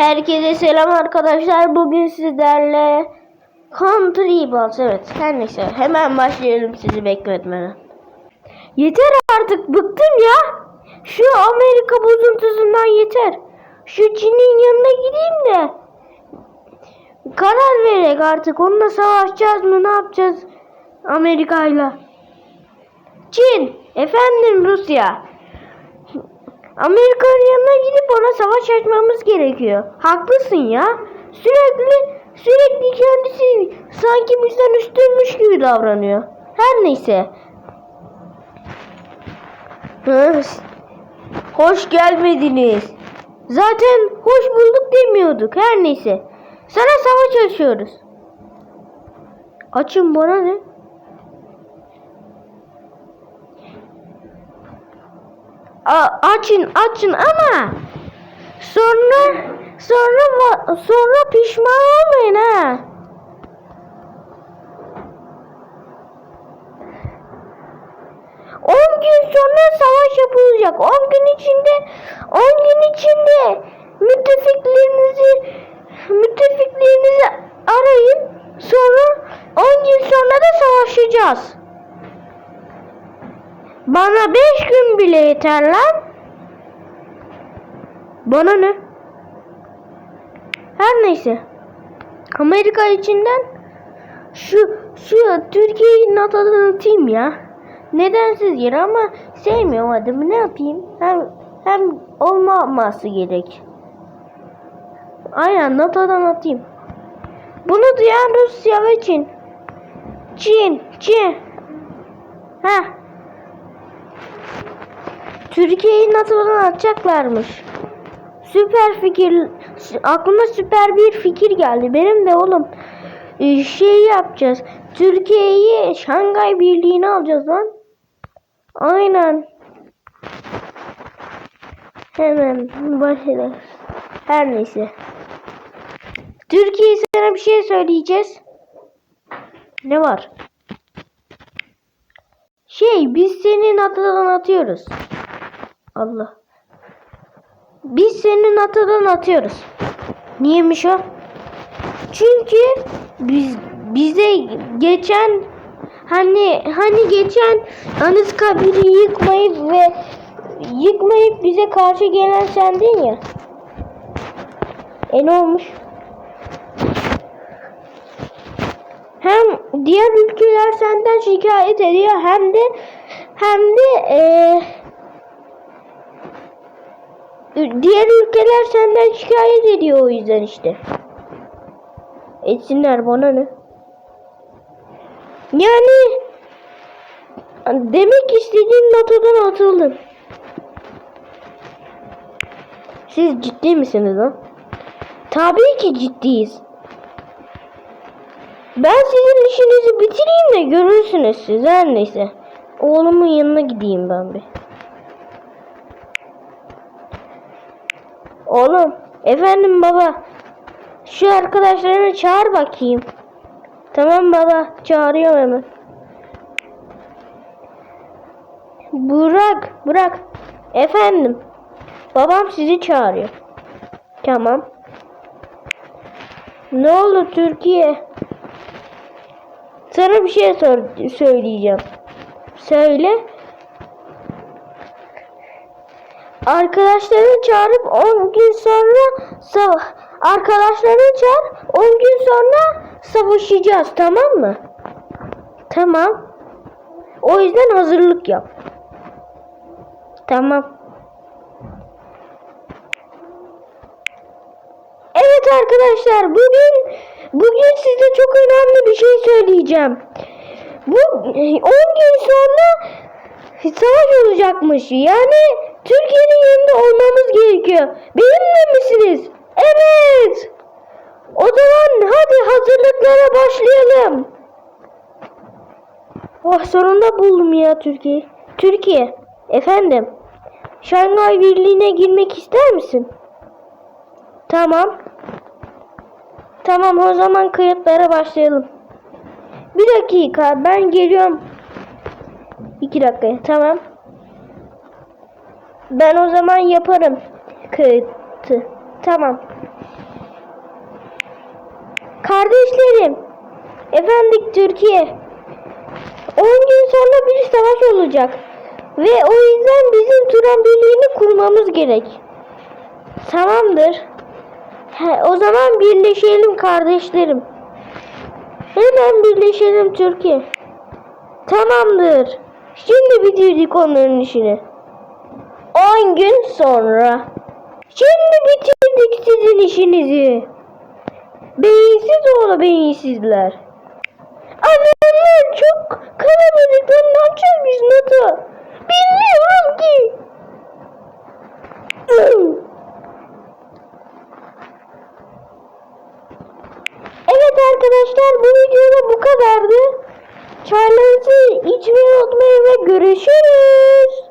Herkese selam arkadaşlar. Bugün sizlerle Country Balls evet her neyse hemen başlayalım sizi bekletmeden. Yeter artık bıktım ya. Şu Amerika bozuntusundan yeter. Şu Çin'in yanına gideyim de karar verek artık onunla savaşacağız mı ne yapacağız Amerika'yla. Çin efendim Rusya. Amerika'nın yanına gidip ona savaş açmamız gerekiyor. Haklısın ya. Sürekli sürekli kendisi sanki bizden üstünmüş gibi davranıyor. Her neyse. Hoş gelmediniz. Zaten hoş bulduk demiyorduk. Her neyse. Sana savaş açıyoruz. Açın bana ne? A- açın açın ama sonra sonra sonra pişman olmayın ha. On gün sonra savaş yapılacak. On gün içinde on gün içinde müttefiklerinizi müttefiklerinizi arayın. Sonra on gün sonra da savaşacağız. Bana beş gün bile yeter lan. Bana ne? Her neyse. Amerika içinden şu şu Türkiye'yi NATO'dan atayım ya. Nedensiz yere ama sevmiyorum adımı ne yapayım? Hem hem olmaması gerek. Aynen NATO'dan atayım. Bunu duyan Rusya ve Çin. Çin, Çin. Ha, Türkiye'yi NATO'dan atacaklarmış. Süper fikir. Aklıma süper bir fikir geldi. Benim de oğlum e, şey yapacağız. Türkiye'yi Şangay Birliği'ne alacağız lan. Aynen. Hemen başlayalım. Her neyse. Türkiye sana bir şey söyleyeceğiz. Ne var? Şey biz seni NATO'dan atıyoruz. Allah. Biz seni NATO'dan atıyoruz. Niyemiş o? Çünkü biz bize geçen hani hani geçen Anıtkabir'i yıkmayıp ve yıkmayıp bize karşı gelen sendin ya. E ne olmuş? Hem diğer ülkeler senden şikayet ediyor hem de hem de eee Diğer ülkeler senden şikayet ediyor o yüzden işte. Etsinler bana ne? Yani demek istediğim NATO'dan atıldım. Siz ciddi misiniz lan? Tabii ki ciddiyiz. Ben sizin işinizi bitireyim de görürsünüz siz her neyse. Oğlumun yanına gideyim ben bir. Oğlum, efendim baba. Şu arkadaşlarını çağır bakayım. Tamam baba, çağırıyorum hemen. Burak, Burak. Efendim. Babam sizi çağırıyor. Tamam. Ne oldu Türkiye? Sana bir şey sor söyleyeceğim. Söyle. Arkadaşlarını çağırıp 10 gün sonra savaş arkadaşlarını çağır 10 gün sonra savaşacağız tamam mı? Tamam. O yüzden hazırlık yap. Tamam. Evet arkadaşlar bugün bugün size çok önemli bir şey söyleyeceğim. Bu 10 gün sonra savaş olacakmış. Yani Türkiye'nin yanında olmamız gerekiyor. Benimle misiniz? Evet. O zaman hadi hazırlıklara başlayalım. Oh sonunda buldum ya Türkiye. Türkiye. Efendim. Şangay Birliği'ne girmek ister misin? Tamam. Tamam o zaman kayıtlara başlayalım. Bir dakika ben geliyorum. İki dakika tamam. Ben o zaman yaparım kayıtı. Tamam. Kardeşlerim. Efendik Türkiye. 10 gün sonra bir savaş olacak. Ve o yüzden bizim Turan Birliği'ni kurmamız gerek. Tamamdır. He, o zaman birleşelim kardeşlerim. Hemen birleşelim Türkiye. Tamamdır. Şimdi bitirdik onların işini. 10 gün sonra. Şimdi bitirdik sizin işinizi. Beyinsiz oğlu beyinsizler. Adamlar çok kalabalık. Ne yapacağız biz Nato? Bilmiyorum ki. Evet arkadaşlar bu videoda bu kadardı. Çaylarınızı içmeyi unutmayın ve görüşürüz.